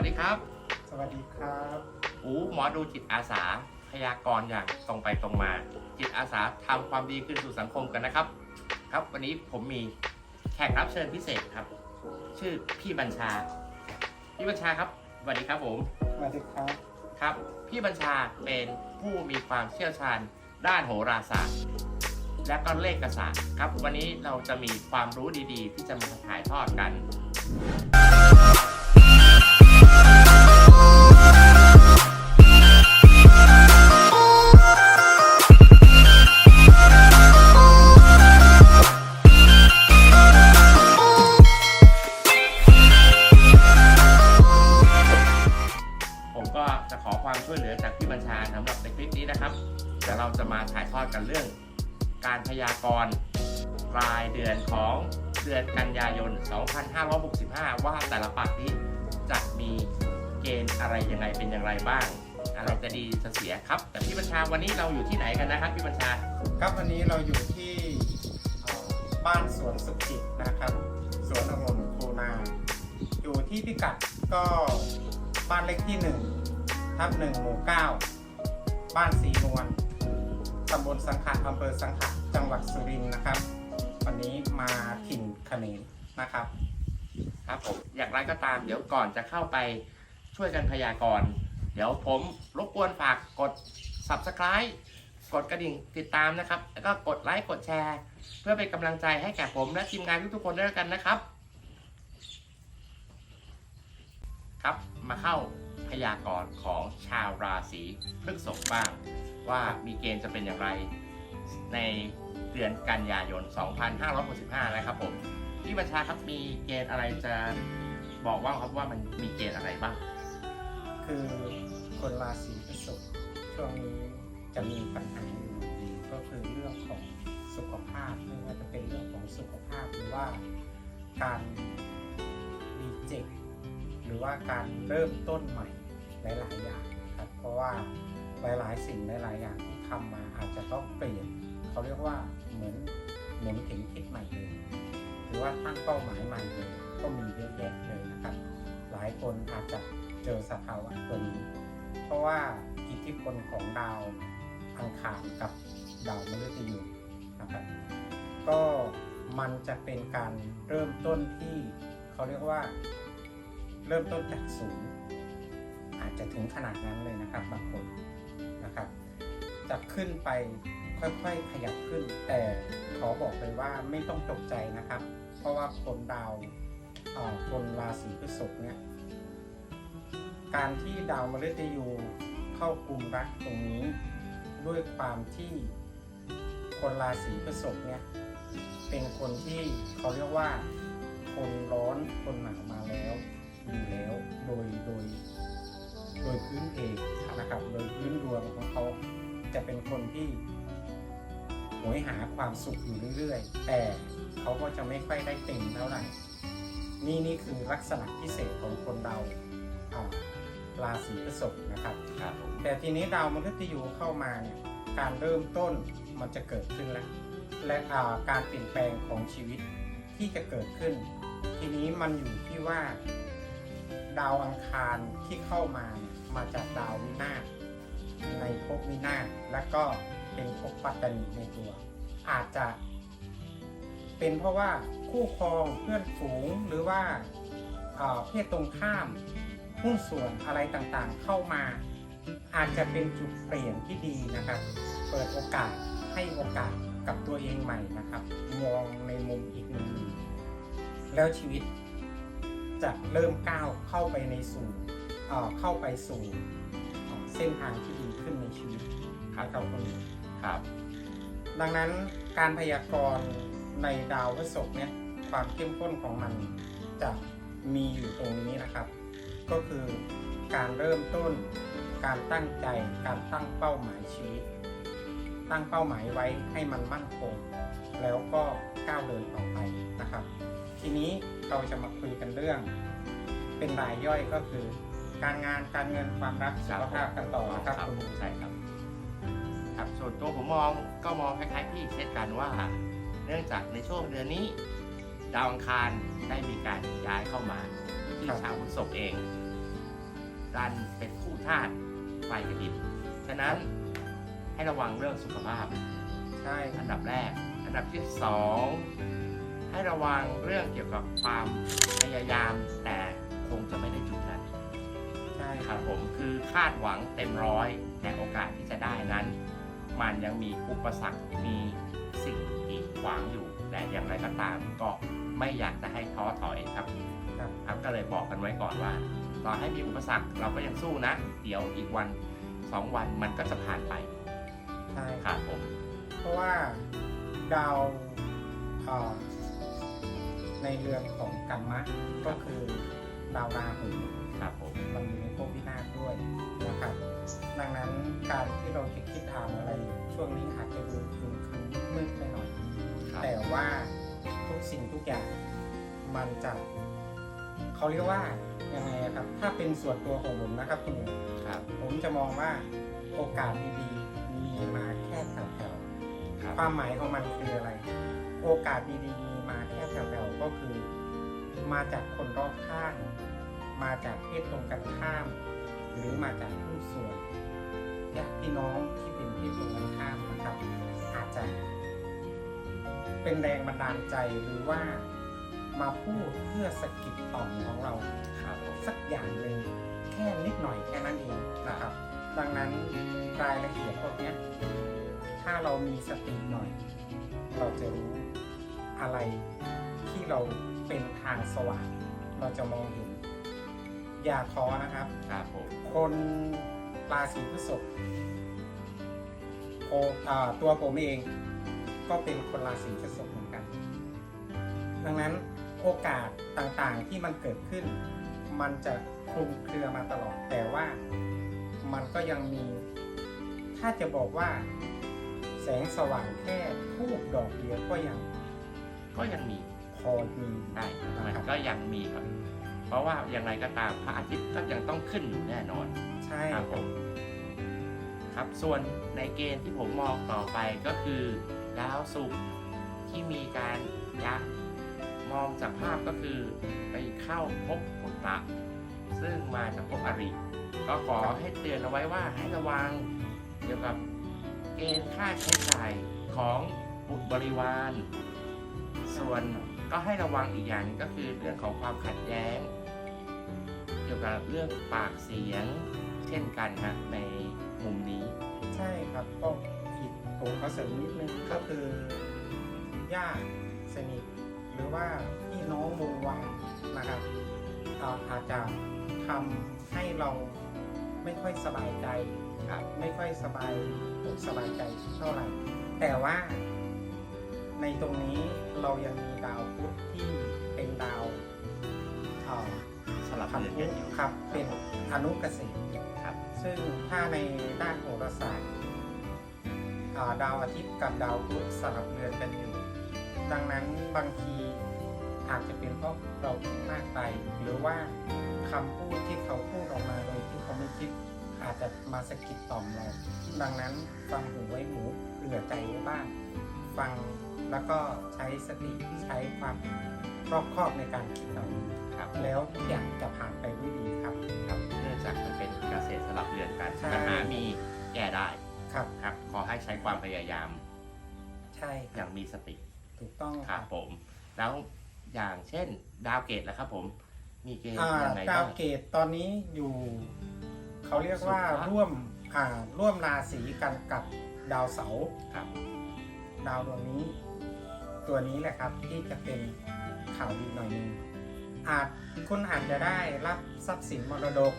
วัสดีครับ สวัสดีครับอูหมอดูจิตอาสาพยากรณ์อย่างตรงไปตรงมา จิตอาสาทำความดีขึ้นสู่สังคมกันนะครับ ครับวันนี้ผมมีแขกรับเชิญพิเศษครับ ชื่อพี่บัญชา พี่บัญชาครับสวัสดีครับผมสวัสดีครับครับ พี่บัญชาเป็นผู้มีความเชี่ยวชาญด้านโหราศาสตร์ และก็เลขศาสตร์ครับ วันนี้เราจะมีความรู้ดีๆ ที่จะมาถ่ายทอดกัน ปนี้นะครับเดี๋ยวเราจะมาถ่ายทอดกันเรื่อง การพยากรณ์รายเดือนของเดือนกันยายน 2565 ว่าแต่ละปักนี้จะมีเกณฑ์อะไรยังไงเป็นอย่างไรบ้าง อะไรจะดีจะเสียครับ แต่พี่บัญชาวันนี้เราอยู่ที่ไหนกันนะครับพี่บัญชาครับวันนี้เราอยู่ที่บ้านสวนสุขิตนะครับสวนองุ่นโคนา อยู่ที่พิกัดก็บ้านเลขที่1ทับ1หมู่9 บ้านสีนวลตำบลสังขะอำเภอสังขะจังหวัดสุรินทร์นะครับ วันนี้มาถิ่นเขมรนะครับ ครับผมอย่างไรก็ตามเดี๋ยวก่อนจะเข้าไปช่วยกันพยากรณ์เดี๋ยวผมรบกวนฝากกด subscribe กดกระดิ่งติดตามนะครับ แล้วก็กดไลค์กดแชร์ เพื่อเป็นกำลังใจให้แก่ผมและทีมงานทุกๆคนด้วยกันนะครับ ครับมาเข้า พยากรณ์ของชาวราศีพฤษภบ้าง ว่ามีเกณฑ์จะเป็นอย่างไร ในเดือนกันยายน 2565 นะครับผมพี่บัญชาครับมีเกณฑ์อะไรจะบอกว่าครับว่ามันมีเกณฑ์อะไรบ้าง คือคนราศีพฤษภช่วงนี้จะมีปัญหาอยู่ก็คือเรื่องของสุขภาพไม่ว่าจะเป็นเรื่องของสุขภาพหรือว่าการรีเจ็ค หรือว่าการเริ่มต้นใหม่หลาย ๆ อย่างครับ เพราะว่าหลาย ๆ สิ่งหลาย ๆ อย่างที่ทำมาอาจจะต้องเปลี่ยนเขาเรียกว่าเหมือนเหมือนเข็มทิศใหม่เลยหรือว่าตั้งเป้าหมายใหม่เลยก็มีเยอะแยะเลยนะครับ หลายคนอาจจะเจอสภาวะตัวนี้ เพราะว่าอิทธิพลของดาวอังคารกับดาวมฤตยูนะครับก็มันจะเป็นการเริ่มต้นที่เขาเรียกว่า เริ่มต้นจากศูนย์อาจจะถึงขนาดนั้นเลยนะครับบางคนนะครับจะขึ้นไปค่อยๆขยับขึ้น แต่ขอบอกเลยว่าไม่ต้องตกใจนะครับ เพราะว่าคนดาวคนราศีพฤษภเนี่ยการที่ดาวมฤตยูเข้ากลุ่มรักตรงนี้ ด้วยความที่คนราศีพฤษภเนี่ยเป็นคนที่เขาเรียกว่าคนร้อนคนหนาวมาแล้ว อยู่แล้ว โดยโดย โดยพื้นเพนะครับ โดยพื้นดวงของเขาจะเป็นคนที่หวยหาความสุขอยู่เรื่อยๆ แต่เขาก็จะไม่ค่อยได้เต็มเท่าไหร่ นี่นี่คือลักษณะพิเศษของคนเราอ่าราศีพฤษภนะครับครับผมแต่ทีนี้ดาวมฤตยูเข้ามาเนี่ยการเริ่มต้นมันจะเกิดขึ้นแล้ว และอ่าการเปลี่ยนแปลงของชีวิตที่จะเกิดขึ้น ทีนี้มันอยู่ที่ว่า ดาวอังคารที่เข้ามามาจากดาววินาศในภพวินาศและก็เป็นภพปัตตานีในตัว อาจจะ เป็นเพราะว่าคู่ครองเพื่อนฝูงหรือว่าเอ่อเพศตรงข้ามหุ้นส่วนอะไรต่างๆ เข้ามา อาจจะเป็นจุดเปลี่ยนที่ดีนะครับ เปิดโอกาสให้โอกาสกับตัวเองใหม่นะครับ มองในมุมอีกมุมหนึ่งแล้วชีวิต จะเริ่มก้าวเข้าไปในสู่เข้าไปสู่เอ่อเส้นทางที่ดีขึ้นในชีวิตครับเราคนนี้ครับ ดังนั้นการพยากรณ์ในดาวพฤษภเนี่ยความเข้มข้นของมันจะมีอยู่ตรงนี้นะครับ ก็คือการเริ่มต้นการตั้งใจการตั้งเป้าหมายชีวิต ตั้งเป้าหมายไว้ให้มันมั่นคง แล้วก็ก้าวเดินต่อไปนะครับ ทีนี้เราจะมาคุยกันเรื่อง เป็นรายย่อยก็คือ การงานการเงินความรักสุขภาพกันต่อนะครับคุณใช่ครับ ครับส่วนตัวผมมองก็มองคล้ายๆพี่เช่นกันว่า เนื่องจากในช่วงเดือนนี้ ดาวอังคารได้มีการย้ายเข้ามาที่ชาวพฤษภเอง ดันเป็นคู่ธาตุไฟกับดินฉะนั้นให้ระวังเรื่องสุขภาพ ใช่คอัรับนดับแรก อันดับที่สอง ให้ระวังเรื่องเกี่ยวกับความพยายามแต่คงจะไม่ได้จุดนั้นใช่คครัรับบผมคือคาดหวังเต็มร้อยแต่โอกาสที่จะได้นั้น มันยังมีอุปสรรคมีสิ่งกีดขวางอยู่แต่อย่างไรก็ตามก็ไม่อยากจะให้ท้อถอยครับครับครับก็เลยบอกกันไว้ก่อนว่าต่อให้มีอุปสรรคเราก็ยังสู้นะ เดี๋ยวอีกวันสองวันมันก็จะผ่านไปใช่ครับผม เพราะว่าดาวเอ่อ ในเรือนของกัมมะก็คือดาวราหูครับผมมันอยู่ในภพวินาศด้วยนะครับ ดังนั้นการที่เราจะคิดอ่านอะไร ช่วงนี้อาจจะดูครึมครึมมืดไปหน่อยครับแต่ว่าทุกสิ่งทุกอย่างมันจะเขาเรียกว่ายังไงอะครับ ถ้าเป็นส่วนตัวของผมนะครับคุณหนูครับผมจะมองว่าโอกาสดีๆมีมาแค่แถวครับๆความหมายของมันคืออะไร โอกาสดีๆ ก็คือ มาจากคนรอบข้าง มาจากเพศตรงกันข้าม หรือมาจากผู้ส่วนญาติพี่น้องที่เป็นเพศตรงกันข้ามนะครับ อาจจะ เป็นแรงบันดาลใจหรือว่ามาพูดเพื่อสะกิดต่อมของเราครับสักอย่างหนึ่งแค่นิดหน่อยแค่นั้นเองนะครับ ดังนั้นรายละเอียดพวกนี้ถ้าเรามีสติหน่อย เราจะรู้ อะไรที่เราเป็นทางสว่างเราจะมองเห็น อย่าท้อนะครับ ครับผมคนราศีพฤษภโออ่าตัวผมเองก็เป็นคนราศีพฤษภเหมือนกัน ดังนั้นโอกาสต่างๆที่มันเกิดขึ้น มันจะคลุมเครือมาตลอด แต่ว่ามันก็ยังมี ถ้าจะบอกว่า แสงสว่างแค่ทูบดอกเดียวก็ยัง ก็ยังมีพอมีได้มันก็ยังมีครับ เพราะว่าอย่างไรก็ตามพระอาทิตย์ก็ยังต้องขึ้นอยู่แน่นอนใช่ครับผมครับส่วนในเกณฑ์ที่ผมมองต่อไปก็คือดาวศุกร์ที่มีการยักมองจากภาพก็คือไปเข้าพบผลตะซึ่งมาจากภพอริ ก็ขอให้เตือนเอาไว้ว่าให้ระวังเกี่ยวกับเกณฑ์ค่าใช้จ่ายของบุตรบริวาร ส่วนก็ให้ระวังอีกอย่างนึงก็คือเรื่องของความขัดแย้ง เกี่ยวกับเรื่องปากเสียงเช่นกันฮะในมุมนี้ ใช่ครับก็อีกผมขอเสริมนิดนึงก็คือญาติสนิทหรือว่าพี่น้องวงวานนะครับอาจจะทำให้เราไม่ค่อยสบายใจครับไม่ค่อยสบายอกสบายใจเท่าไหร่แต่ว่า ในตรงนี้เรายังมีดาวพุธที่เป็นดาวอ่าสลับพันเดือนธุกันอยู่ครับเป็นอนุเกษตรครับ ซึ่งถ้าในด้านโหราศาสตร์อ่าดาวอาทิตย์กับดาวพุธสลับเรือนกันอยู่ ดังนั้นบางทีอาจจะเป็นเพราะเราคิดมากไปหรือว่าคำพูดที่เขาพูดออกมาโดยที่เขาไม่คิดอาจจะมาสะกิดต่อมเราดังนั้นฟังหูไว้หูเผื่อใจไว้บ้าง ฟัง แล้วก็ใช้สติใช้ความรอบคอบในการคิดเหล่านี้ครับแล้วทุกอย่างจะผ่านไปด้วยดีครับครับเนื่องจากมันเป็นเกษตรสลับเดือนกันใช่ปัญหามีแก้ได้ครับครับ ขอให้ใช้ความพยายาม ใช่คอรับย่างมีสติถูกต้องครับผม แล้วอย่างเช่นดาวเกตแล้วครับ ผม มีเกณฑ์อ่ายังไงดาบ้าวงเกตตอนนี้อยู่ เขาเรียกว่าสุภาพร่วมอ่าร่วมราศีกันกับดาวเสาร์ครับ ดาวดวงนี้ ตัวนี้แหละครับที่จะเป็นข่าวดีหน่อยหนึงอาจคุณอาจจะได้รับทรัพย์สินมรดก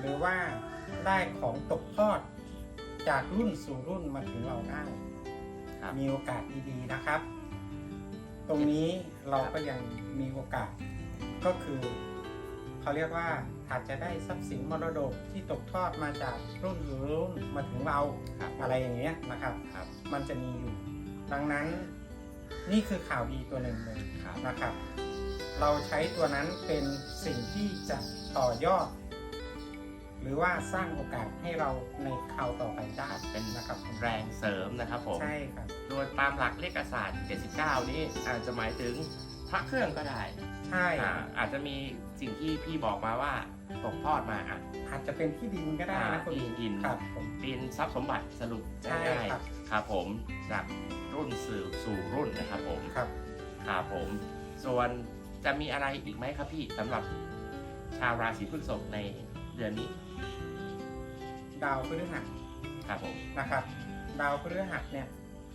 หรือว่าได้ของตกทอดจากรุ่นสู่รุ่นมาถึงเราได้ครับมีโอกาสดีๆนะครับ ตรงนี้เราก็ยังมีโอกาสก็คือเขาเรียกว่าอาจจะได้ทรัพย์สินมรดกที่ตกทอดมาจากรุ่นสู่รุ่นมาถึงเราครับอะไรอย่างเงี้ยนะครับครับ มันจะมีอยู่ ดังนั้น นี่คือข่าวดีตัวหนึ่งเลยครับนะครับ เราใช้ตัวนั้นเป็นสิ่งที่จะต่อยอด หรือว่าสร้างโอกาสให้เราในข่าวต่อไปได้เป็นนะครับแรงเสริมนะครับผมใช่ครับโดยตามหลักเลขศาสตร์ 79 นี้อาจจะหมายถึงพระเครื่องก็ได้ใช่อ่าอาจจะมีสิ่งที่พี่บอกมาว่าตกทอดมาอะอาจจะเป็นที่ดินก็ได้อ่านะคุณที่ดินครับผมเป็นทรัพย์สมบัติสรุปใช่ง่ายครับๆครับผมจาก รุ่นสู่สู่รุ่นนะครับผมครับครับผม ส่วนจะมีอะไรอีกไหมครับพี่สำหรับชาวราศีพฤษภในเดือนนี้ ดาวพฤหัสครับผมนะครับ ดาวพฤหัสเนี่ย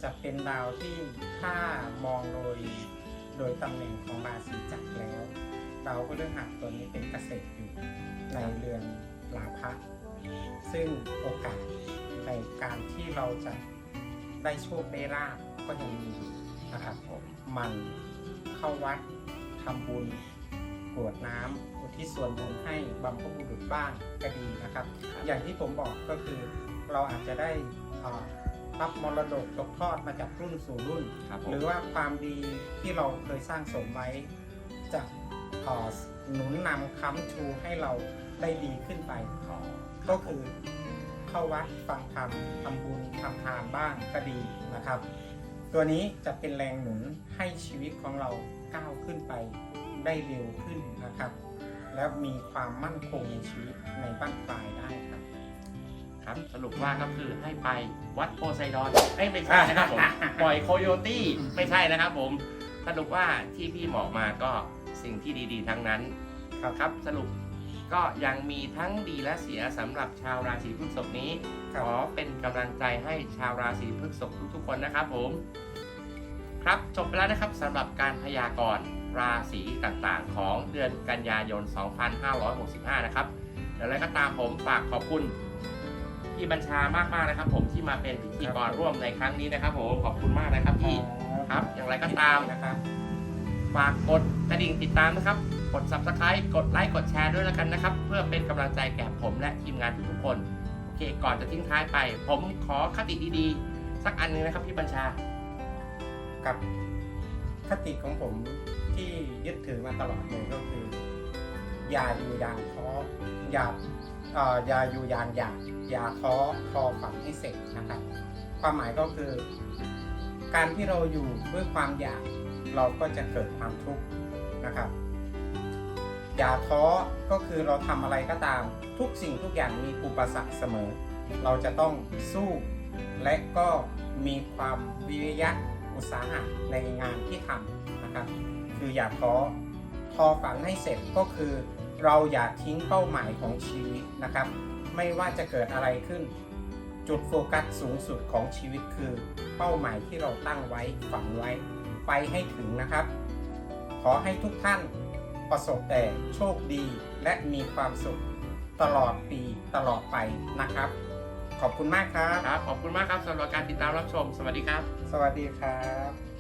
จะเป็นดาวที่ถ้ามองโดยโดยตำแหน่งของราศีจักรแล้ว ดาวพฤหัสตัวนี้เป็นเกษตรอยู่ในเรือนลาภะซึ่งโอกาสในการที่เราจะได้โชคได้ลาภ ก็ยังมีอยู่นะครับผมมันเข้าวัดทำบุญกรวดน้ำอุทิศส่วนบุญให้บำเพ็ญบุรุษบ้างก็ดีนะครับ อย่างที่ผมบอกก็คือเราอาจจะได้เอ่อรับมรดกตกทอดมาจากรุ่นสู่รุ่นครับผหมรือว่าความดีที่เราเคยสร้างสมไว้จะเอ่อหนุนนำค้ำชูให้เราได้ดีขึ้นไปอ๋อก็คือเข้าวัดฟังธรรมทำบุญทำทานบ้างก็ดีนะครับ ตัวนี้จะเป็นแรงหนุนให้ชีวิตของเราก้าวขึ้นไปได้เร็วขึ้นนะครับ แล้วมีความมั่นคงในชีวิตในบ้านปลายได้ครับ ครับ สรุปว่าก็คือให้ไปวัดโพไซดอนเอ้ยไม่ใช่นะครับผม ปล่อยโคโยตี้ไม่ใช่นะครับผม สรุปว่าที่พี่บอกมาก็สิ่งที่ดีๆ ทั้งนั้น ครับครับสรุป ก็ยังมีทั้งดีและเสียสำหรับชาวราศีพฤษภนี้ครัขบอเป็นกำลังใจให้ชาวราศีพฤษภทุกๆคนนะครับผม ครับจบไปแล้วนะครับสำหรับการพยากรณ์ราศีต่างๆ ของเดือนกันยายน 2565 นะครับเดี๋ยวอะไรก็ตามผมฝากขอบคุณพี่บัญชามากๆนะครับ ผมที่มาเป็นพิธีกรร่วมในครั้งนี้นะครับผมขอบคุณมากนะครับพี่ครับ อย่างไรก็ตามนะครับ ฝากกดกระดิ่งติดตามนะครับ กด subscribe กดไลค์กดแชร์ด้วยแล้วกันนะครับ เพื่อเป็นกำลังใจแก่ผมและทีมงานทุกๆคน โอเค ก่อนจะทิ้งท้ายไป ผมขอคติดีๆ สักอันหนึงนะครับพี่บัญชา กับคติของผมที่ยึดถือมาตลอดเลยก็คือ อย่าอยู่อย่างท้ออย่าอย่าอยู่อย่างอยากอย่าท้อทอฝันให้เสร็จนะครับ ความหมายก็คือ การที่เราอยู่ด้วยความอยาก เราก็จะเกิดความทุกข์นะครับ อย่าท้อก็คือเราทำอะไรก็ตาม ทุกสิ่งทุกอย่างมีอุปสรรคเสมอ เราจะต้องสู้ และก็มีความวิริยะอุตสาหะในงานที่ทำนะครับ คืออย่าท้อทอฝันให้เสร็จก็คือ เราอย่าทิ้งเป้าหมายของชีวิตนะครับ ไม่ว่าจะเกิดอะไรขึ้น จุดโฟกัสสูงสุดของชีวิตคือ เป้าหมายที่เราตั้งไว้ฝันไว้ ไปให้ถึงนะครับ ขอให้ทุกท่านประสบแต่โชคดีและมีความสุขตลอดปีตลอดไปนะครับ ขอบคุณมากครับ ครับ ขอบคุณมากครับสำหรับการติดตามรับชม สวัสดีครับ สวัสดีครับ